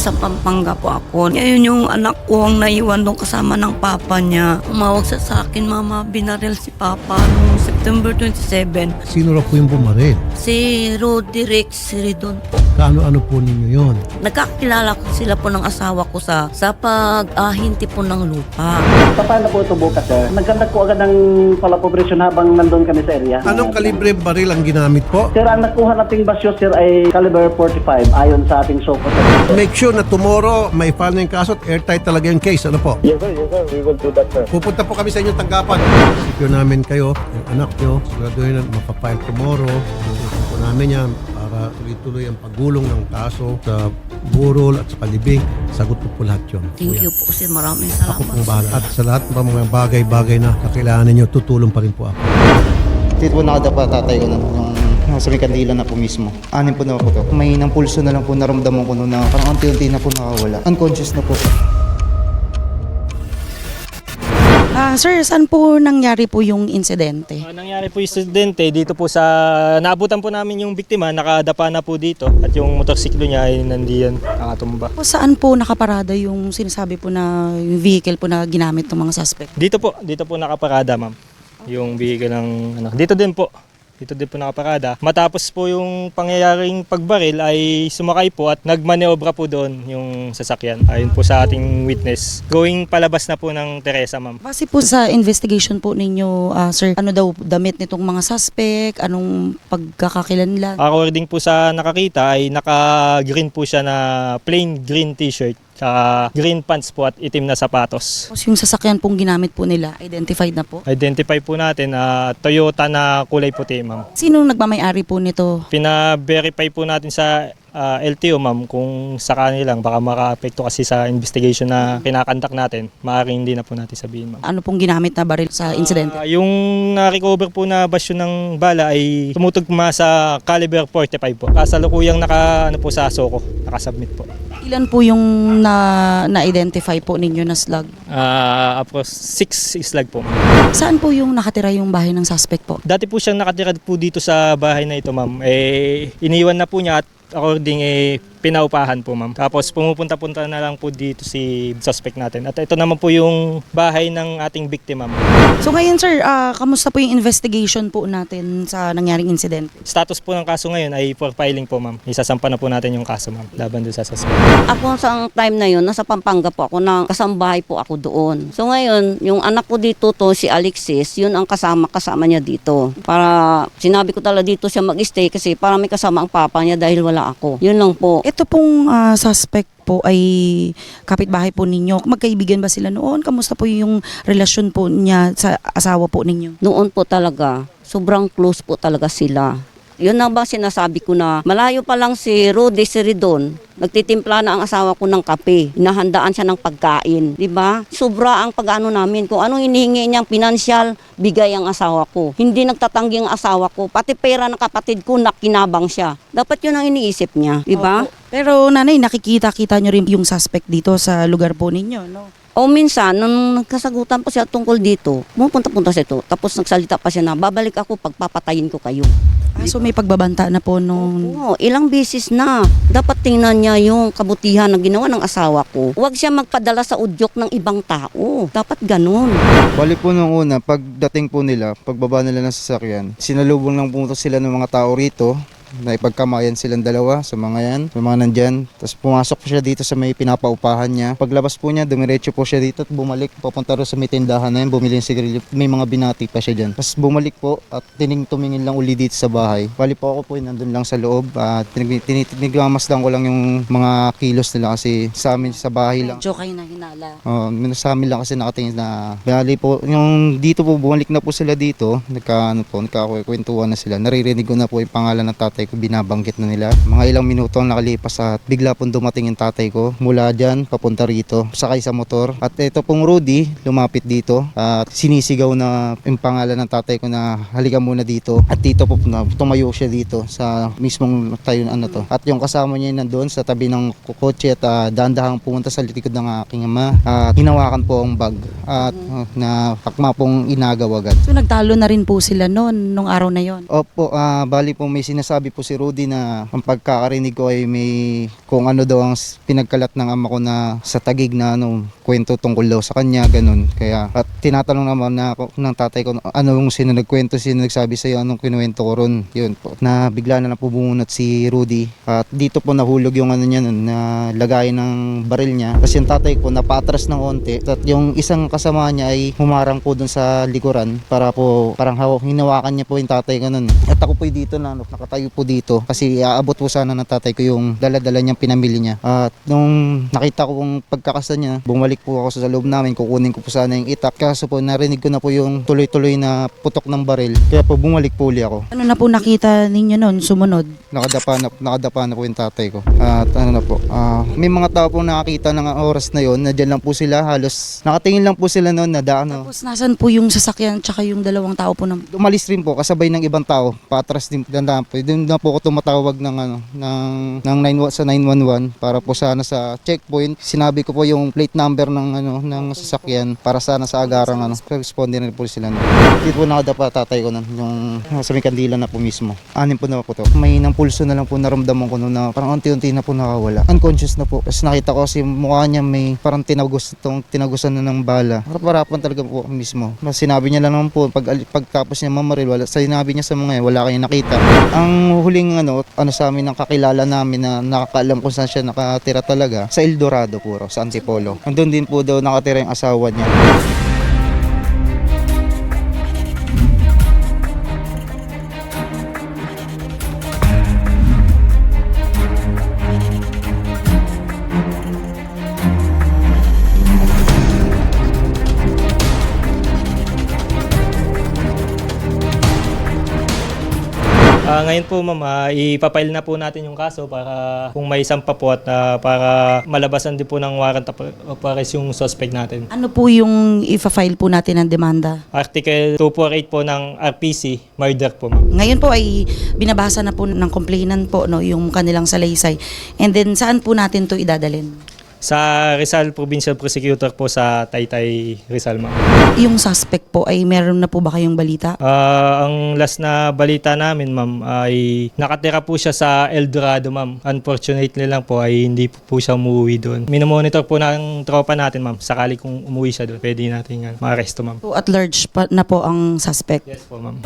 nasa Pampanga po ako. Ngayon yung anak ko ang naiwan doon kasama ng papa niya. Umawag sa sa akin, mama, binaril si papa noong September 27. Sino raw po yung bumaril? Si Rodi Rex Ridon po. Kaano-ano po ninyo yon? Nagkakilala ko sila po ng asawa ko sa sa pag-ahinti po ng lupa. Paano po ito bukas, sir? Nagkandak po agad ng collaboration habang nandun kami sa area. Anong kalibre baril ang ginamit po? Sir, ang nakuha nating basyo, sir, ay caliber 45 ayon sa ating SOCO. Make sure na tomorrow may file na yung kaso at airtight talaga yung case. Ano po? Yes, sir. Yes, sir. We will do that, sir. Pupunta po kami sa inyong tanggapan. Secure namin kayo, yung anak nyo. Siguraduhin na mapapile tomorrow. Pupunta po namin yan para tuloy-tuloy ang pagulong ng kaso sa burol at sa kalibing. Sagot po po lahat yun. Thank Kuya. you po sir. Maraming Ako salamat. pong bahala. At sa lahat ng mga bagay-bagay na kakailangan ninyo, tutulong pa rin po ako. Dito po nakadapa tatay ko na yung nasa may kandila na po mismo. Anin po na po to. May nang pulso na lang po naramdaman ko noon na parang unti-unti na po nakawala. Unconscious na po. Ah, sir, saan po nangyari po yung insidente? Ah, nangyari po yung insidente dito po sa naabutan po namin yung biktima nakadapa na po dito at yung motorsiklo niya ay nandiyan nakatumba. Po, saan po nakaparada yung sinasabi po na yung vehicle po na ginamit ng mga suspect? Dito po, dito po nakaparada ma'am. Yung vehicle ng ano. Dito din po. Dito din po nakaparada. Matapos po yung pangyayaring pagbaril ay sumakay po at nagmaneobra po doon yung sasakyan. Ayon po sa ating witness. Going palabas na po ng Teresa ma'am. Base po sa investigation po ninyo, ah, sir, ano daw damit nitong mga suspect, anong pagkakakilanlan? According po sa nakakita ay naka-green po siya na plain green t-shirt. Saka green pants po at itim na sapatos. Tapos yung sasakyan pong ginamit po nila, identified na po. Identify po natin na Toyota na kulay puti, ma'am. Sinong nagmamayari po nito? Pina-verify po natin sa ah, LTO, ma'am, kung sa kanila lang. Baka maka-apekto kasi sa investigation na kinakandak natin. Maaaring hindi na po natin sabihin, ma'am. Ano pong ginamit na baril sa insidente? Ah, yung na-recover po na basyo ng bala ay tumutugma sa caliber 45 po. Kasalukuyang naka, ano po sa SOCO, nakasubmit po. Ilan po yung na, na-identify po ninyo na slug? Ah, apos 6 islag po. Saan po yung nakatira yung bahay ng suspect po? Dati po siyang nakatira po dito sa bahay na ito, ma'am. Eh, iniwan na po niya at according eh, pinaupahan po, ma'am. Tapos pumupunta-punta na lang po dito si suspect natin. At ito naman po yung bahay ng ating biktima, ma'am. So ngayon sir, ah, kamusta po yung investigation po natin sa nangyaring incident? Status po ng kaso ngayon ay for filing po, ma'am. Isasampa na po natin yung kaso, ma'am. Laban doon sa suspect. Ako sa time na yun, nasa Pampanga po ako, na kasambahay po ako doon. So ngayon, yung anak ko dito to, si Alexis, yun ang kasama-kasama niya dito. Para, sinabi ko talaga dito siya mag-stay kasi para may kasama ang papa niya dahil wala ako. Yun lang po. Ito pong ah, suspect po ay kapitbahay po ninyo. Magkaibigan ba sila noon? Kamusta po yung relasyon po niya sa asawa po ninyo? Noon po talaga, sobrang close po talaga sila. Yun na ba sinasabi ko na malayo pa lang si Rudy Seridon, nagtitimpla na ang asawa ko ng kape. Inahandaan siya ng pagkain, di ba? Sobra ang pag-ano namin. Kung anong hinihingi niyang pinansyal, bigay ang asawa ko. Hindi nagtatanggi ang asawa ko. Pati pera ng kapatid ko, nakinabang siya. Dapat yun ang iniisip niya, di ba? Pero nanay, nakikita-kita nyo rin yung suspect dito sa lugar po ninyo, no? O minsan, nung nagkasagutan pa siya tungkol dito, pumunta-punta siya ito. Tapos nagsalita pa siya na, babalik ako pagpapatayin ko kayo. Ah, so may pagbabanta na po nung... Oo, ilang beses na. Dapat tingnan niya yung kabutihan na ginawa ng asawa ko. Huwag siya magpadala sa udyok ng ibang tao. Dapat ganun. Bali po nung una, pagdating po nila, pagbaba nila ng sasakyan, sinalubong lang po sila ng mga tao rito na ipagkamayan silang dalawa sa mga yan, sa mga nandyan. Tapos pumasok po siya dito sa may pinapaupahan niya. Paglabas po niya, dumiretso po siya dito at bumalik. Papunta rin sa may tindahan na yun, bumili ng sigarilyo. May mga binati pa siya dyan. Tapos bumalik po at tining tumingin lang uli dito sa bahay. Bali po ako po nandun lang sa loob. At tinig, tinigmamasdan ko lang yung mga kilos nila kasi sa amin sa bahay lang. Medyo kayo na hinala. Oh, sa amin lang kasi nakatingin na bali po yung dito po bumalik na po sila dito nagka ano po nagkakwentuhan na sila naririnig ko na po yung pangalan ng tatay ko binabanggit na nila. Mga ilang minuto ang nakalipas at bigla pong dumating yung tatay ko. Mula dyan papunta rito sakay sa motor. At ito pong Rudy lumapit dito. At sinisigaw na yung pangalan ng tatay ko na halika muna dito. At dito po na tumayo siya dito sa mismong tayo ano to. At yung kasama niya nandoon sa tabi ng kotse at uh, dahan-dahang pumunta sa likod ng aking ama. At hinawakan po ang bag at uh, na akma pong inagaw agad. So nagtalo na rin po sila noon, nung araw na yon. Opo, ah, bali po may sinasabi nagsabi po si Rudy na ang pagkakarinig ko ay may kung ano daw ang pinagkalat ng ama ko na sa tagig na ano, kwento tungkol daw sa kanya, ganun. Kaya at tinatanong naman na ako ng tatay ko ano yung sino nagkwento, sino nagsabi sa iyo, anong kinuwento ko ron. Yun po. Na bigla na lang po bumunot si Rudy. At dito po nahulog yung ano niya nun, na lagay ng baril niya. Kasi yung tatay ko napatras ng onte. At yung isang kasama niya ay humarang po dun sa likuran para po parang hinawakan niya po yung tatay ko nun. At ako po dito na nakatayo po dito kasi aabot po sana ng tatay ko yung dala-dala niyang pinamili niya. At nung nakita ko pong pagkakasa niya, bumalik po ako sa loob namin, kukunin ko po sana yung itak. Kaso po narinig ko na po yung tuloy-tuloy na putok ng baril. Kaya po bumalik po uli ako. Ano na po nakita ninyo noon, sumunod? Nakadapa na, nakadapa na po yung tatay ko. At ano na po, ah, may mga tao po nakakita ng oras na yon na dyan lang po sila, halos nakatingin lang po sila noon na da, ano, Tapos nasan po yung sasakyan tsaka yung dalawang tao po na umalis rin po kasabay ng ibang tao patras din ganda po doon na po ako tumatawag ng ano ng ng 9 sa 911 para po sana sa checkpoint. Sinabi ko po yung plate number ng ano ng sasakyan para sana sa agarang ano responde na po sila. Dito po nakadapa tatay ko nun yung sa may kandila na po mismo. Anim po na po to. May nang pulso na lang po naramdaman ko noon na parang unti-unti na po nakawala. Unconscious na po. Kasi nakita ko kasi mukha niya may parang tinagos tong tinagusan na ng bala. Harap-harapan talaga po mismo. Mas sinabi niya lang naman po pag pagtapos niya mamaril wala sinabi niya sa mga wala kayong nakita. Ang huling ano ano sa amin ng kakilala namin na nakakaalam kung saan siya nakatira talaga. Sa El Dorado puro sa Antipolo andun din po daw nakatira yung asawa niya ngayon po ma'am, ah, ipapile na po natin yung kaso para kung may sampa po at ah, para malabasan din po ng warrant of arrest yung suspect natin. Ano po yung ifa-file po natin ng demanda? Article 248 po ng RPC, murder po ma'am. Ngayon po ay binabasa na po ng complainant po no, yung kanilang salaysay. And then saan po natin to idadalin? Sa Rizal Provincial Prosecutor po sa Taytay Rizal ma'am. Yung suspect po ay meron na po ba kayong balita? Ah, ang last na balita namin, ma'am, ay nakatira po siya sa El Dorado, ma'am. Unfortunately lang po ay hindi po, po siya umuwi doon. Minomonitor po ng tropa natin, ma'am. Sakali kung umuwi siya doon, pwede natin uh, ma-arresto, ma'am. So at large pa na po ang suspect. Yes po, ma'am.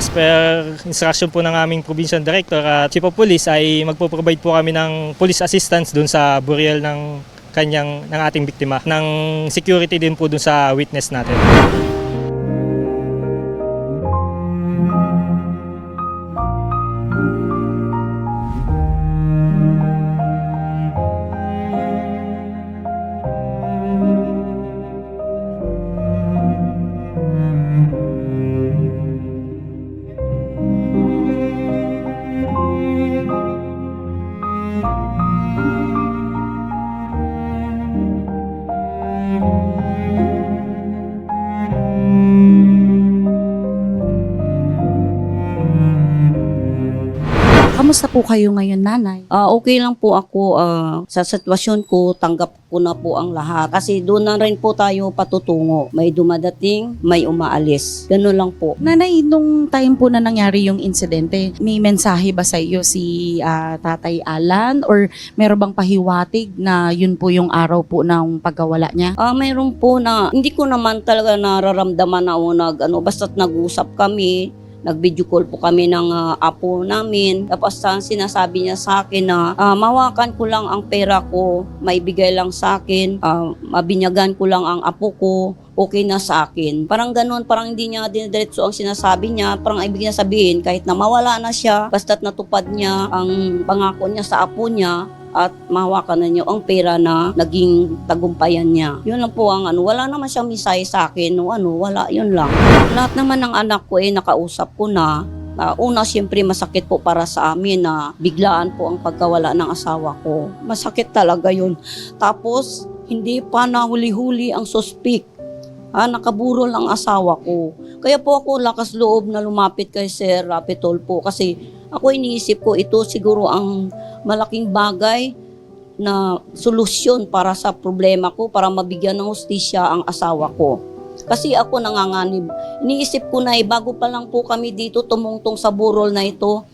As per instruction po ng aming provincial director at chief of police ay magpo-provide po kami ng police assistance dun sa burial ng kanyang ng ating biktima ng security din po dun sa witness natin. Kamusta po kayo ngayon, nanay? Ah, okay lang po ako ah, sa sitwasyon ko, tanggap ko na po ang lahat. Kasi doon na rin po tayo patutungo. May dumadating, may umaalis. Ganun lang po. Nanay, nung time po na nangyari yung insidente, may mensahe ba sa iyo si ah, Tatay Alan or meron bang pahiwatig na yun po yung araw po ng pagkawala niya? Ah, mayroon po na hindi ko naman talaga nararamdaman na o nag ano basta't nag-usap kami, nag-video call po kami ng ah, apo namin. Tapos ah, sinasabi niya sa akin na ah, mawakan ko lang ang pera ko, maibigay lang sa akin, ah, mabinyagan ko lang ang apo ko, okay na sa akin. Parang ganun, parang hindi niya dinidiretso ang sinasabi niya. Parang ibig niya sabihin, kahit na mawala na siya, basta't natupad niya ang pangako niya sa apo niya, at mahawakan na niyo ang pera na naging tagumpayan niya. Yun lang po ang ano, wala naman siyang misay sa akin, no, ano, wala, yun lang. Lahat naman ng anak ko eh, nakausap ko na, Ah, una, siyempre masakit po para sa amin na biglaan po ang pagkawala ng asawa ko. Masakit talaga yun. Tapos, hindi pa nahuli-huli ang suspect. Ah, nakaburol ang asawa ko. Kaya po ako lakas loob na lumapit kay Sir Rapitol po kasi ako iniisip ko ito siguro ang malaking bagay na solusyon para sa problema ko, para mabigyan ng hustisya ang asawa ko. Kasi ako nanganganib. Iniisip ko na eh, bago pa lang po kami dito tumungtong sa burol na ito,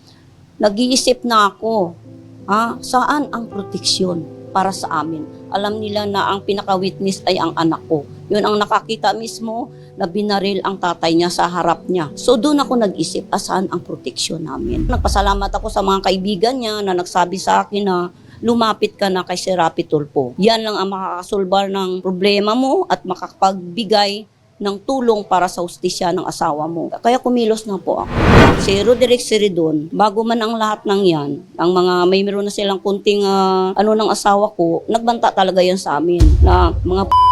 nag-iisip na ako, ah, saan ang proteksyon para sa amin? Alam nila na ang pinaka-witness ay ang anak ko. Yun ang nakakita mismo na binaril ang tatay niya sa harap niya. So doon ako nag-isip, asaan ang proteksyon namin? Nagpasalamat ako sa mga kaibigan niya na nagsabi sa akin na lumapit ka na kay Serapi Tulpo. Yan lang ang makakasolbar ng problema mo at makakapagbigay ng tulong para sa ustisya ng asawa mo. Kaya kumilos na po ako. Si Roderick Seridon, bago man ang lahat ng yan, ang mga may meron na silang kunting ah, ano ng asawa ko, nagbanta talaga yan sa amin na mga p-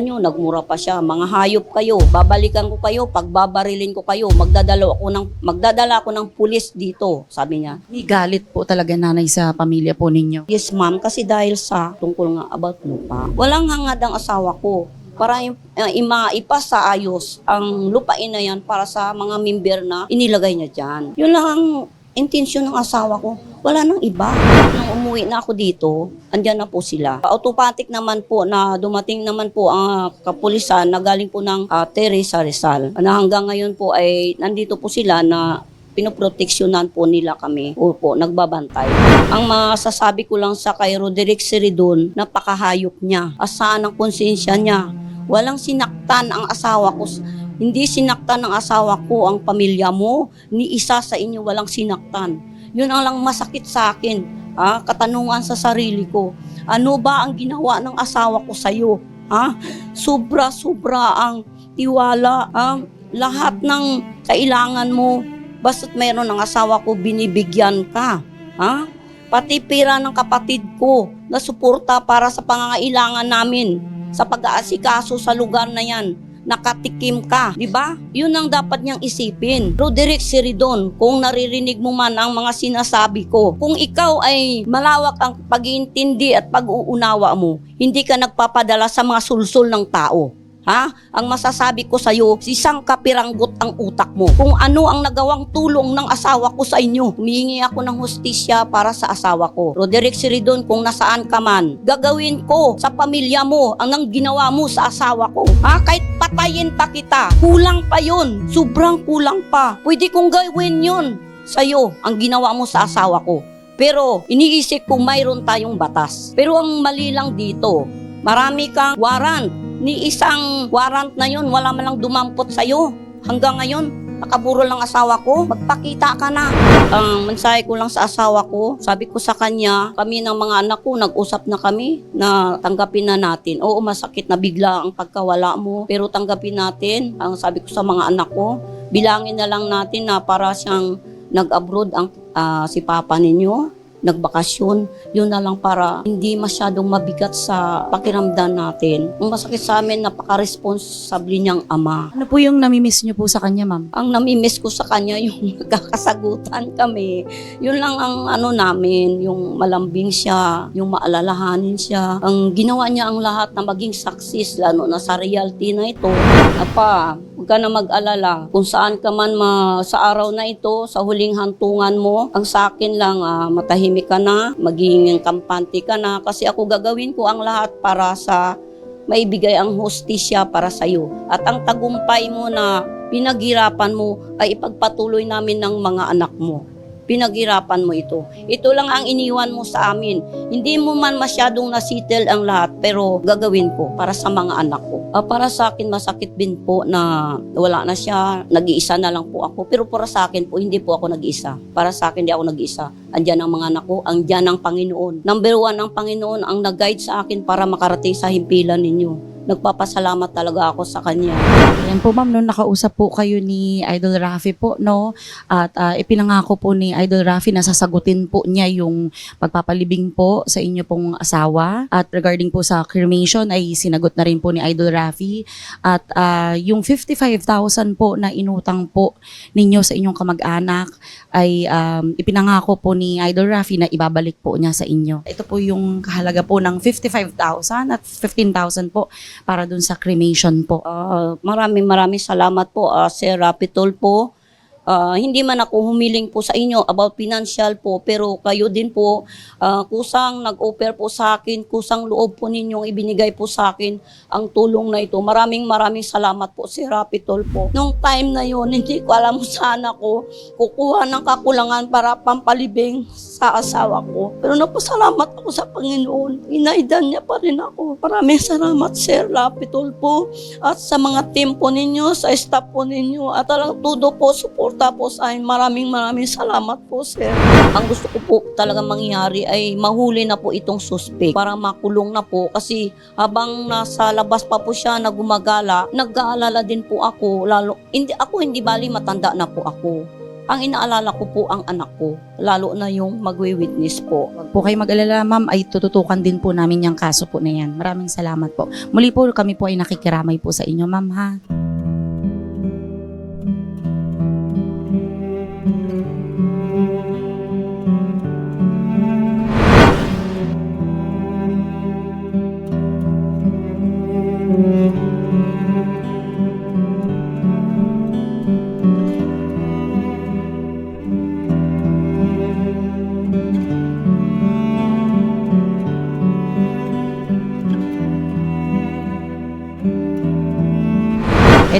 nyo, nagmura pa siya, mga hayop kayo, babalikan ko kayo, pagbabarilin ko kayo, magdadala ako ng, magdadala ako ng pulis dito, sabi niya. May galit po talaga nanay sa pamilya po ninyo. Yes, ma'am, kasi dahil sa tungkol nga about lupa. Walang hangad ang asawa ko para im- uh, ima ipasa ayos ang lupain na yan para sa mga member na inilagay niya dyan. Yun lang ang intensyon ng asawa ko. Wala nang iba. Nung umuwi na ako dito, andyan na po sila. Automatic naman po na dumating naman po ang ah, kapulisan na galing po ng uh, Teresa Rizal. Na hanggang ngayon po ay nandito po sila na pinoproteksyonan po nila kami o po nagbabantay. Ang masasabi ko lang sa kay Roderick Seridon, napakahayop niya. Asaan ang konsensya niya? Walang sinaktan ang asawa ko. Hindi sinaktan ng asawa ko ang pamilya mo. Ni isa sa inyo walang sinaktan. Yun ang lang masakit sa akin. Ah, katanungan sa sarili ko. Ano ba ang ginawa ng asawa ko sa iyo? Ha? Sobra-sobra ang tiwala. Ah, lahat ng kailangan mo, basta't mayroon ng asawa ko, binibigyan ka. Ha? Pati pira ng kapatid ko na suporta para sa pangangailangan namin sa pag-aasikaso sa lugar na yan. Nakatikim ka, di ba? Yun ang dapat niyang isipin. Roderick Siridon, kung naririnig mo man ang mga sinasabi ko, kung ikaw ay malawak ang pag-iintindi at pag-uunawa mo, hindi ka nagpapadala sa mga sulsul ng tao. Ha? Ang masasabi ko sa iyo, isang kapiranggot ang utak mo. Kung ano ang nagawang tulong ng asawa ko sa inyo, humihingi ako ng hustisya para sa asawa ko. Roderick Siridon, kung nasaan ka man, gagawin ko sa pamilya mo ang nang ginawa mo sa asawa ko. Ha? Kahit patayin pa kita, kulang pa yun. Sobrang kulang pa. Pwede kong gawin yun sa'yo ang ginawa mo sa asawa ko. Pero iniisip ko mayroon tayong batas. Pero ang mali lang dito, marami kang warrant ni isang warrant na yun, wala man lang dumampot sa'yo. Hanggang ngayon, nakaburol lang asawa ko, magpakita ka na. Ang mensahe ko lang sa asawa ko, sabi ko sa kanya, kami ng mga anak ko, nag-usap na kami na tanggapin na natin. Oo, masakit na bigla ang pagkawala mo, pero tanggapin natin. Ang sabi ko sa mga anak ko, bilangin na lang natin na para siyang nag-abroad ang ah, si papa ninyo nagbakasyon, yun na lang para hindi masyadong mabigat sa pakiramdam natin. Ang masakit sa amin, napaka-responsable niyang ama. Ano po yung namimiss niyo po sa kanya, ma'am? Ang namimiss ko sa kanya yung nagkakasagutan kami. Yun lang ang ano namin, yung malambing siya, yung maalalahanin siya. Ang ginawa niya ang lahat na maging success, lalo na sa reality na ito. Apa, huwag ka na mag-alala. Kung saan ka man ma, sa araw na ito, sa huling hantungan mo, ang sa akin lang, ah, matahimik ka na, maging kampante ka na, kasi ako gagawin ko ang lahat para sa maibigay ang hostisya para sa iyo. At ang tagumpay mo na pinaghirapan mo ay ipagpatuloy namin ng mga anak mo. Pinaghirapan mo ito. Ito lang ang iniwan mo sa amin. Hindi mo man masyadong nasettle ang lahat, pero gagawin ko para sa mga anak ko. Ah, para sa akin, masakit din po na wala na siya. Nag-iisa na lang po ako. Pero para sa akin po, hindi po ako nag-iisa. Para sa akin, hindi ako nag-iisa. Andyan ang mga anak ko, andyan ang Panginoon. Number one, ang Panginoon ang nag-guide sa akin para makarating sa himpilan ninyo. Nagpapasalamat talaga ako sa Kanya. Ayan po ma'am, nung nakausap po kayo ni Idol Rafi po, no? At ah, ipinangako po ni Idol Rafi na sasagutin po niya yung pagpapalibing po sa inyo pong asawa. At regarding po sa cremation ay sinagot na rin po ni Idol Rafi. At ah, yung 55,000 po na inutang po ninyo sa inyong kamag-anak ay um, ipinangako po ni Idol Rafi na ibabalik po niya sa inyo. Ito po yung kahalaga po ng 55,000 at 15,000 po para dun sa cremation po. Ah, maraming maraming salamat po, ah, Sir Rapitol po. Ah, hindi man ako humiling po sa inyo about financial po, pero kayo din po, ah, kusang nag-offer po sa akin, kusang loob po ninyong ibinigay po sa akin ang tulong na ito. Maraming maraming salamat po, Sir Rapitol po. Nung time na yon hindi ko alam saan ako kukuha ng kakulangan para pampalibing sa asawa ko. Pero napasalamat ako sa Panginoon. Inaidan niya pa rin ako. Maraming salamat, Sir Rapitol po. At sa mga team po ninyo, sa staff po ninyo, at talang tudo po, suporta po sa akin. Maraming maraming salamat po, Sir. Ang gusto ko po talaga mangyari ay mahuli na po itong suspect para makulong na po kasi habang nasa labas pa po siya na gumagala, nag-aalala din po ako lalo hindi ako hindi bali matanda na po ako. Ang inaalala ko po ang anak ko, lalo na yung magwi-witness po. Huwag po kayo mag-alala, ma'am, ay tututukan din po namin yung kaso po na yan. Maraming salamat po. Muli po kami po ay nakikiramay po sa inyo, ma'am, ha?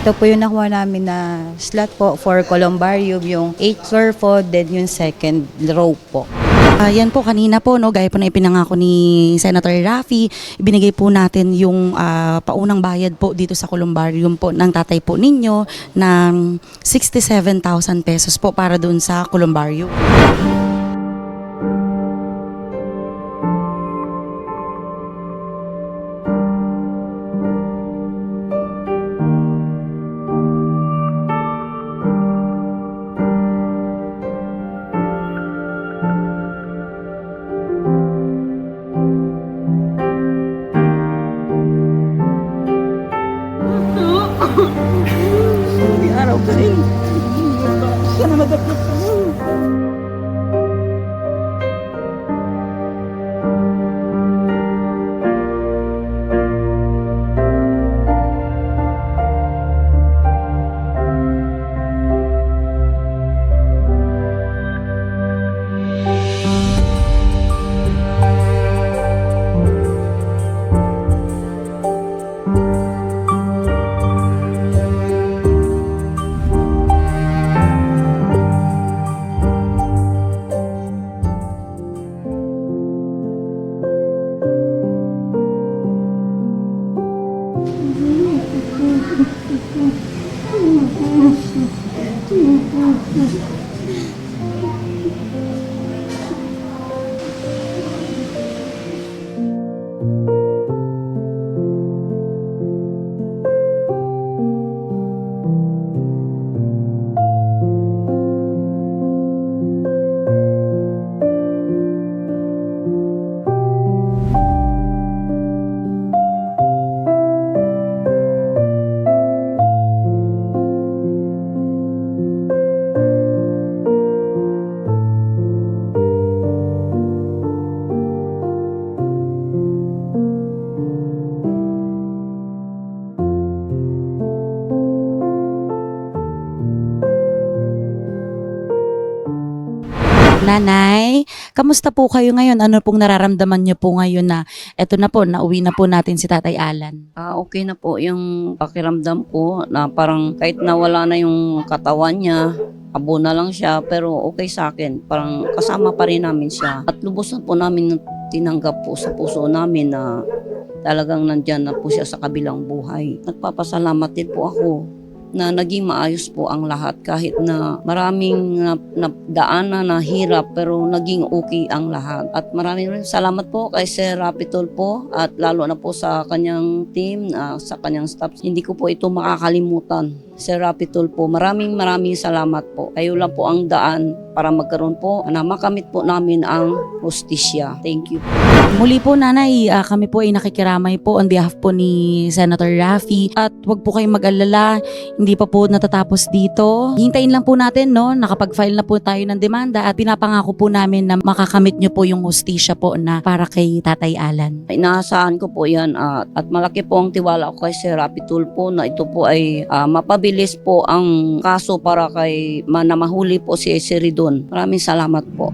Ito po yung nakuha namin na slot po for columbarium, yung 8th floor po, then yung second row po. Ah, yan po kanina po no gaya po na ipinangako ni Senator Raffy ibinigay po natin yung ah, paunang bayad po dito sa columbarium po ng tatay po ninyo ng 67,000 pesos po para doon sa columbarium. Ooh. Thank you. Nanay, kamusta po kayo ngayon? Ano pong nararamdaman niyo po ngayon na eto na po, nauwi na po natin si Tatay Alan? Ah, okay na po yung pakiramdam ko na parang kahit nawala na yung katawan niya, abo na lang siya, pero okay sa akin. Parang kasama pa rin namin siya. At lubos na po namin tinanggap po sa puso namin na talagang nandyan na po siya sa kabilang buhay. Nagpapasalamat din po ako na naging maayos po ang lahat kahit na maraming na, na daanan na hirap pero naging okay ang lahat. At maraming rin salamat po kay Sir Rapitol po at lalo na po sa kanyang team, ah, sa kanyang staff. Hindi ko po ito makakalimutan. Sir Rapitol po, maraming maraming salamat po. Kayo lang po ang daan para magkaroon po na makamit po namin ang hustisya. Thank you. Muli po nanay, ah, kami po ay nakikiramay po on behalf po ni Senator Raffy at wag po kayong mag-alala, hindi pa po natatapos dito. Hintayin lang po natin no, nakapag-file na po tayo ng demanda at pinapangako po namin na makakamit nyo po yung hostisya po na para kay Tatay Alan. Inaasahan ko po yan at, at malaki po ang tiwala ko kay Sir Rapi Tulpo na ito po ay ah, mapabilis po ang kaso para kay ma- na mahuli po si Siridon. Maraming salamat po.